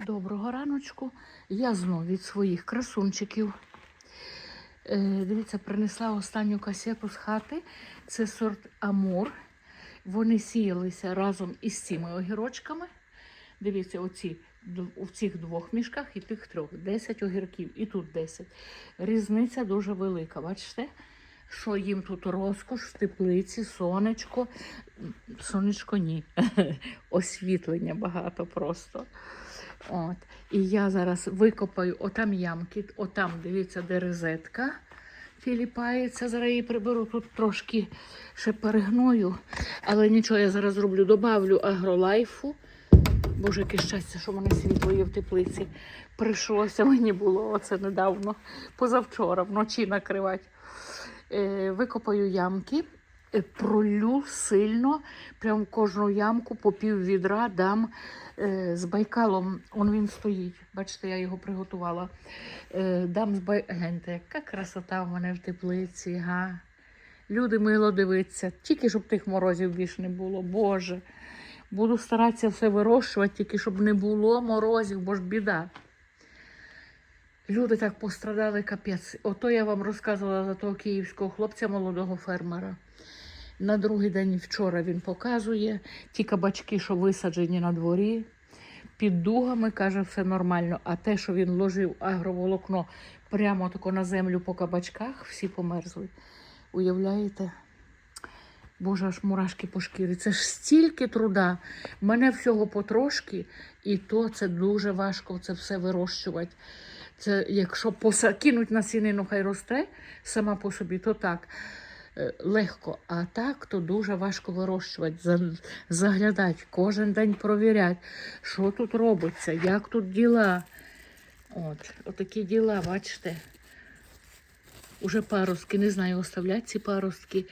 Доброго раночку. Я знов від своїх красунчиків. Е, дивіться, принесла останню касету з хати. Це сорт Амур. Вони сіялися разом із цими огірочками. Дивіться, оці, у цих двох мішках і тих трьох. 10 огірків, і тут 10. Різниця дуже велика. Бачите? Що їм тут розкош в теплиці, сонечко. Сонечко ні. Освітлення багато просто. От. І я зараз викопаю отам ямки, отам, дивіться, де розетка філіпається. Зараз її приберу тут трошки ще перегною. Але нічого, я зараз зроблю, добавлю агролайфу. Боже, яке щастя, що в мене світло є в теплиці. Прийшлося мені було оце недавно, позавчора, вночі накривати. Е, викопаю ямки, пролю сильно, прям кожну ямку по пів відра дам е, з байкалом. Он він стоїть. Бачите, я його приготувала. Е, дам з бай... Гляньте, яка красота в мене в теплиці. Га? Люди мило дивиться, тільки щоб тих морозів більш не було. Боже. Буду старатися все вирощувати, тільки щоб не було морозів, бо ж біда. Люди так пострадали капець. Ото я вам розказувала за того київського хлопця, молодого фермера. На другий день вчора він показує ті кабачки, що висаджені на дворі, під дугами, каже, все нормально. А те, що він ложив агроволокно прямо тако на землю по кабачках, всі померзли. Уявляєте? Боже, аж мурашки по шкірі. Це ж стільки труда. Мене всього потрошки, і то це дуже важко це все вирощувати. Це якщо поса... кинуть на сінину, хай росте сама по собі, то так легко. А так то дуже важко вирощувати, заглядати, кожен день провіряти, що тут робиться, як тут діла. От, отакі діла, бачите. Уже паростки, не знаю, оставляти ці паростки,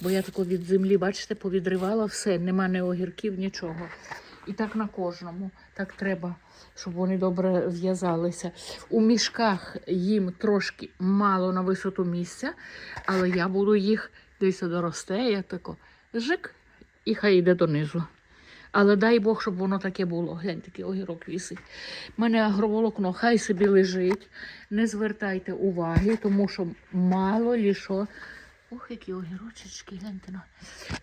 бо я тако від землі, бачите, повідривала все, нема ні огірків, нічого. І так на кожному. Так треба, щоб вони добре в'язалися. У мішках їм трошки мало на висоту місця, але я буду їх дивіться, доросте, я тако жик, і хай йде донизу. Але дай Бог, щоб воно таке було. Глянь, такий огірок вісить. У мене агроволокно хай собі лежить. Не звертайте уваги, тому що мало лі що. Ох, які огірочечки, гляньте.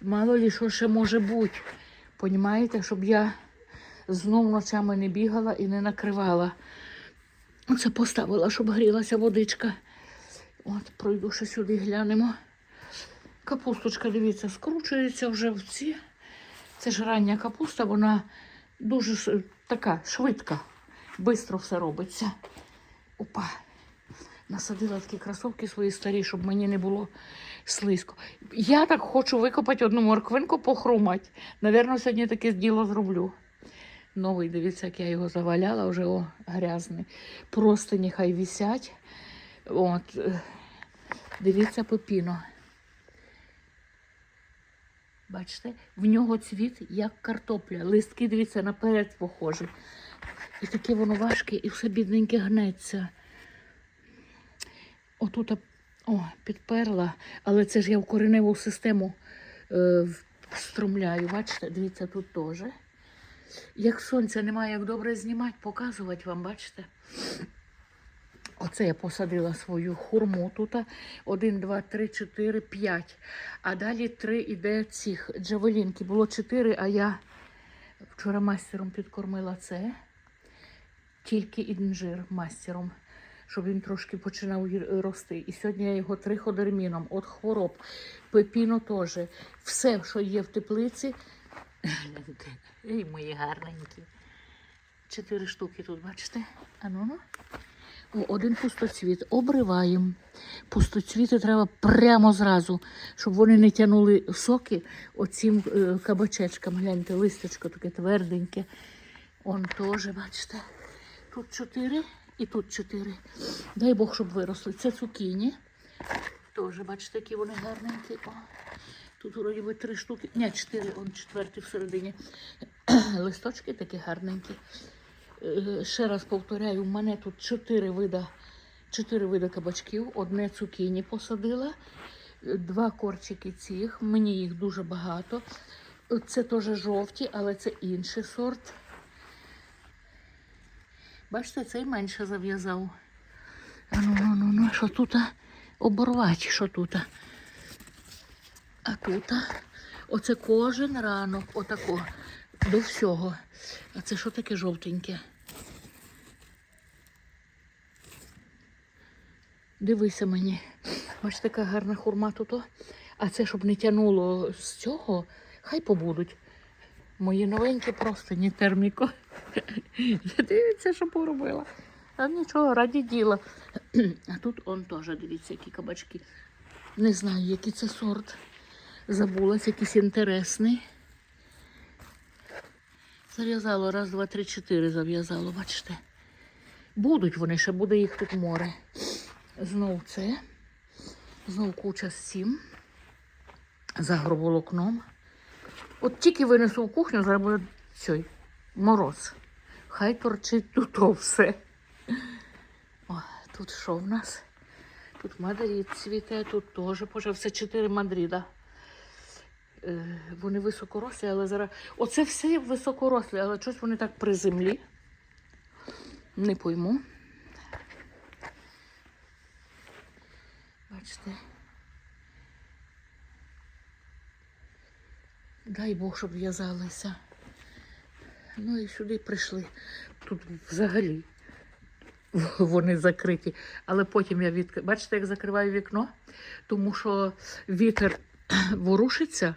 Мало лі що ще може бути. Понімаєте, щоб я знов ночами не бігала і не накривала. Оце поставила, щоб грілася водичка. От, пройду ще сюди, глянемо. Капусточка, дивіться, скручується вже в ці. Це ж рання капуста, вона дуже така швидка, швидко все робиться. Опа. Насадила такі кросовки свої старі, щоб мені не було слизько. Я так хочу викопати одну морквинку, похрумати. Навірно, сьогодні таке діло зроблю. Новий, дивіться, як я його заваляла, вже о, грязний. Просто нехай висять. От. е, Дивіться пепіно. Бачите, в нього цвіт як картопля. Листки, дивіться, наперед похожі. І таке воно важке, і все бідненьке гнеться. Отут о, підперла, але це ж я в кореневу систему е, встромляю. Бачите, дивіться, тут теж. Як сонця немає, як добре знімати, показувати вам, бачите? Оце я посадила свою хурму тут. Один, два, три, чотири, п'ять. А далі три іде цих джавелінки. Було чотири, а я вчора мастером підкормила це. Тільки інжир мастером, щоб він трошки починав рости. І сьогодні я його триходерміном, от хвороб, пепіно теж. Все, що є в теплиці. Ей, мої гарненькі. Чотири штуки тут, бачите? Ану. ну. О, один пустоцвіт. Обриваємо. Пустоцвіти треба прямо зразу, щоб вони не тягнули соки оцім е, кабачечкам. Гляньте, листочко таке тверденьке. Он теж, бачите. Тут чотири і тут чотири. Дай Бог, щоб виросли. Це цукіні. Теж, бачите, які вони гарненькі. О, тут вроді би три штуки. Ні, чотири, он четвертий всередині. Листочки такі гарненькі. Е, Ще раз повторяю, у мене тут чотири вида, чотири вида кабачків. Одне цукіні посадила, два корчики цих. Мені їх дуже багато. Це теж жовті, але це інший сорт. Бачите, цей менше зав'язав. А ну, ну, ну, ну, що тут? а? Оборвати, що тут? а? Тут? Оце кожен ранок, отако, до всього. А це що таке жовтеньке? Дивися мені. Бачиш, така гарна хурма тут. А це, щоб не тянуло з цього, хай побудуть. Мої новенькі просто ні терміко. Дивіться, що поробила. А нічого, раді діла. А тут он теж, дивіться, які кабачки. Не знаю, який це сорт. Забулась, якийсь інтересний. Зав'язало, раз, два, три, чотири зав'язало, бачите. Будуть вони, ще буде їх тут море. Знов це. Знов куча цим. За агроволокном. От тільки винесу в кухню, зараз буде цей мороз. Хай торчить тут все. О, тут що в нас? Тут мадрид цвіте, тут теж почав. Все чотири мадрида. Е, вони високорослі, але зараз. Оце все високорослі, але щось вони так при землі. Не пойму. Бачите. Дай Бог, щоб в'язалися. Ну і сюди прийшли. Тут взагалі вони закриті. Але потім я відкриваю. Бачите, як закриваю вікно? Тому що вітер ворушиться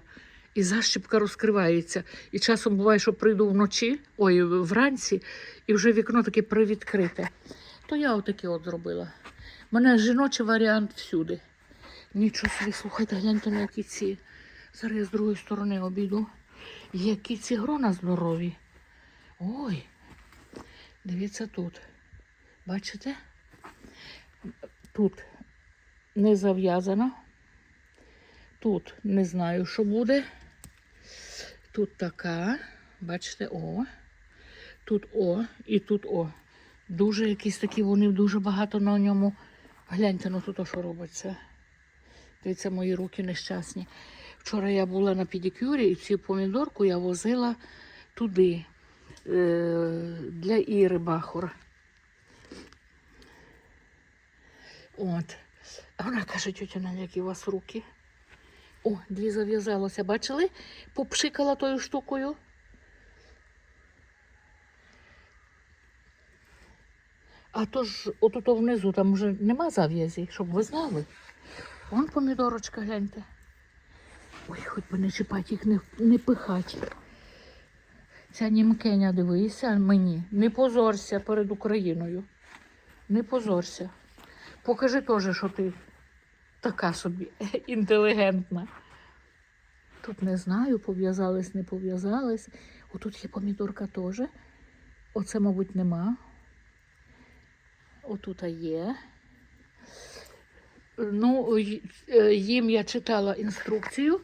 і защіпка розкривається. І часом буває, що прийду вночі, ой, вранці, і вже вікно таке привідкрите. То я отаке от зробила. У мене жіночий варіант всюди. Нічого собі, слухайте, гляньте на які ці. Зараз я з другої сторони обійду. Які ці грона здорові. Ой, дивіться тут. Бачите? Тут не зав'язано. Тут не знаю, що буде. Тут така. Бачите, о. Тут о і тут о. Дуже якісь такі, вони дуже багато на ньому. Гляньте, ну тут о, що робиться. Дивіться, мої руки нещасні. Вчора я була на педикюрі і цю помідорку я возила туди, е, для Іри Бахур. От. А вона каже, тетя Надя, які у вас руки. О, дві зав'язалося. Бачили? Попшикала тою штукою. А то ж отут внизу там вже нема зав'язі, щоб ви знали. Вон помідорочка, гляньте. Ой, хоч би не чіпати їх, не, не пихать. Ця німкеня, дивися мені. Не позорся перед Україною. Не позорся. Покажи теж, що ти така собі інтелігентна. Тут не знаю, пов'язались, не пов'язались. Отут є помідорка теж. Оце, мабуть, нема. Отут є. Ну, е, їм я читала інструкцію.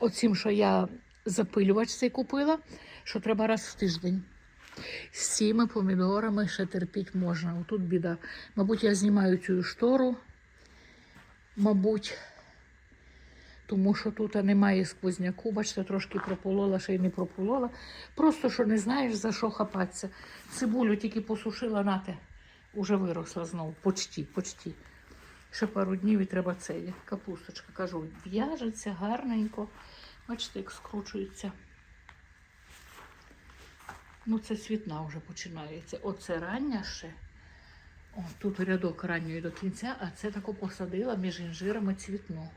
Оцім, що я запилювач цей купила, що треба раз в тиждень. З цими помідорами ще терпіть можна. Отут біда. Мабуть, я знімаю цю штору. Мабуть, тому що тут немає сквозняку. Бачите, трошки прополола, ще й не прополола. Просто що не знаєш, за що хапатися. Цибулю тільки посушила, нате, уже виросла знову. Почти, почти. Ще пару днів і треба це. є. Капусточка, кажу, в'яжеться гарненько. Бачите, як скручується. Ну, це цвітна вже починається. Оце рання ще. О, тут рядок ранньої до кінця, а це тако посадила між інжирами цвітну.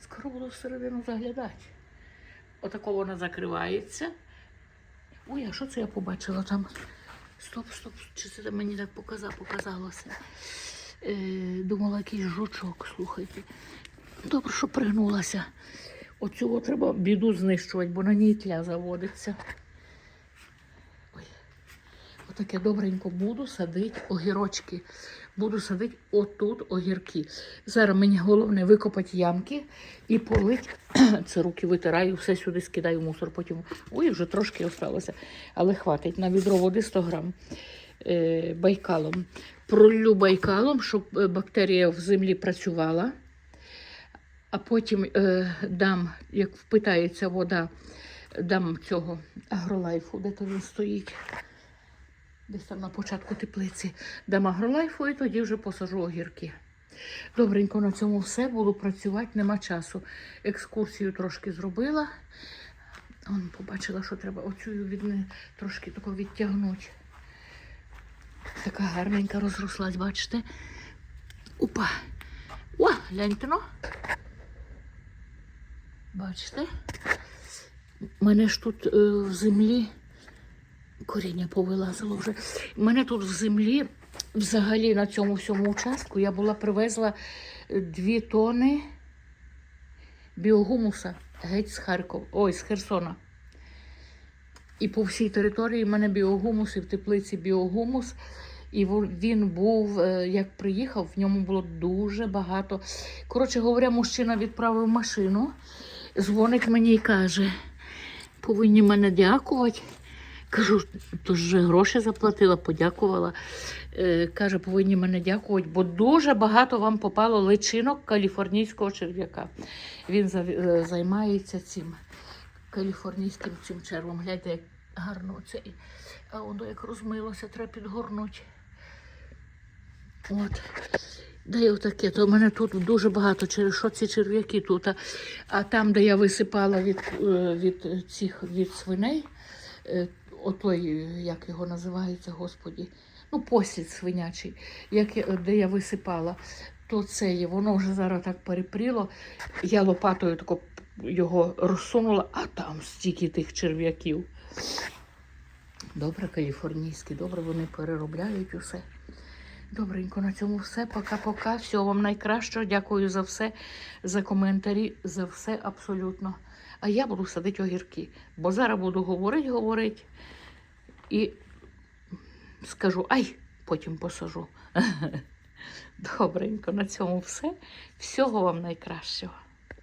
Скоро буду всередину заглядати. Отако вона закривається. Ой, а що це я побачила там? Стоп, стоп, чи це мені так показа, показалося? Е, думала, якийсь жучок, слухайте. Добре, що пригнулася. Оцього треба біду знищувати, бо на ній тля заводиться. Ой. Отаке добренько буду садити огірочки. Буду садити отут огірки. Зараз мені головне викопати ямки і полить. Це руки витираю, все сюди скидаю мусор. Потім. Ой, вже трошки осталося. Але хватить на відро води 100 грам е, байкалом. Пролю байкалом, щоб е, бактерія в землі працювала. а потім е, дам, як впитається вода, дам цього агролайфу, де то він стоїть. Десь там на початку теплиці дам агролайфу і тоді вже посажу огірки. Добренько на цьому все. Буду працювати, нема часу. Екскурсію трошки зробила. Он побачила, що треба оцю від трошки тако відтягнути. Така гарненька розрослась, бачите? Опа! О, гляньте ну. Бачите? Мене ж тут е, в землі коріння повилазило вже. Мене тут в землі, взагалі на цьому всьому участку, я була привезла е, дві тони біогумуса геть з Харкова, ой, з Херсона. І по всій території в мене біогумус, і в теплиці біогумус. І він був, е, як приїхав, в ньому було дуже багато. Коротше говоря, мужчина відправив машину, дзвонить мені і каже: повинні мене дякувати. Кажу, то ж гроші заплатила, подякувала. Е, каже, повинні мене дякувати, бо дуже багато вам попало личинок каліфорнійського черв'яка. Він е, займається цим каліфорнійським цим червом. Гляньте, як гарно це. А воно як розмилося, треба підгорнути. От. Да отаке, то в мене тут дуже багато через що ці черв'яки тут. А, а там, де я висипала від, е, від цих від свиней, е, отой, е, як його називається, господі, ну, послід свинячий, як, де я висипала, то це є, воно вже зараз так перепріло. Я лопатою тако його розсунула, а там стільки тих черв'яків. Добре, каліфорнійські, добре, вони переробляють усе. Добренько, на цьому все. Пока-пока. Всього вам найкращого. Дякую за все, за коментарі, за все абсолютно. А я буду садити огірки, бо зараз буду говорити, говорити і скажу, ай, потім посажу. Добренько, на цьому все. Всього вам найкращого.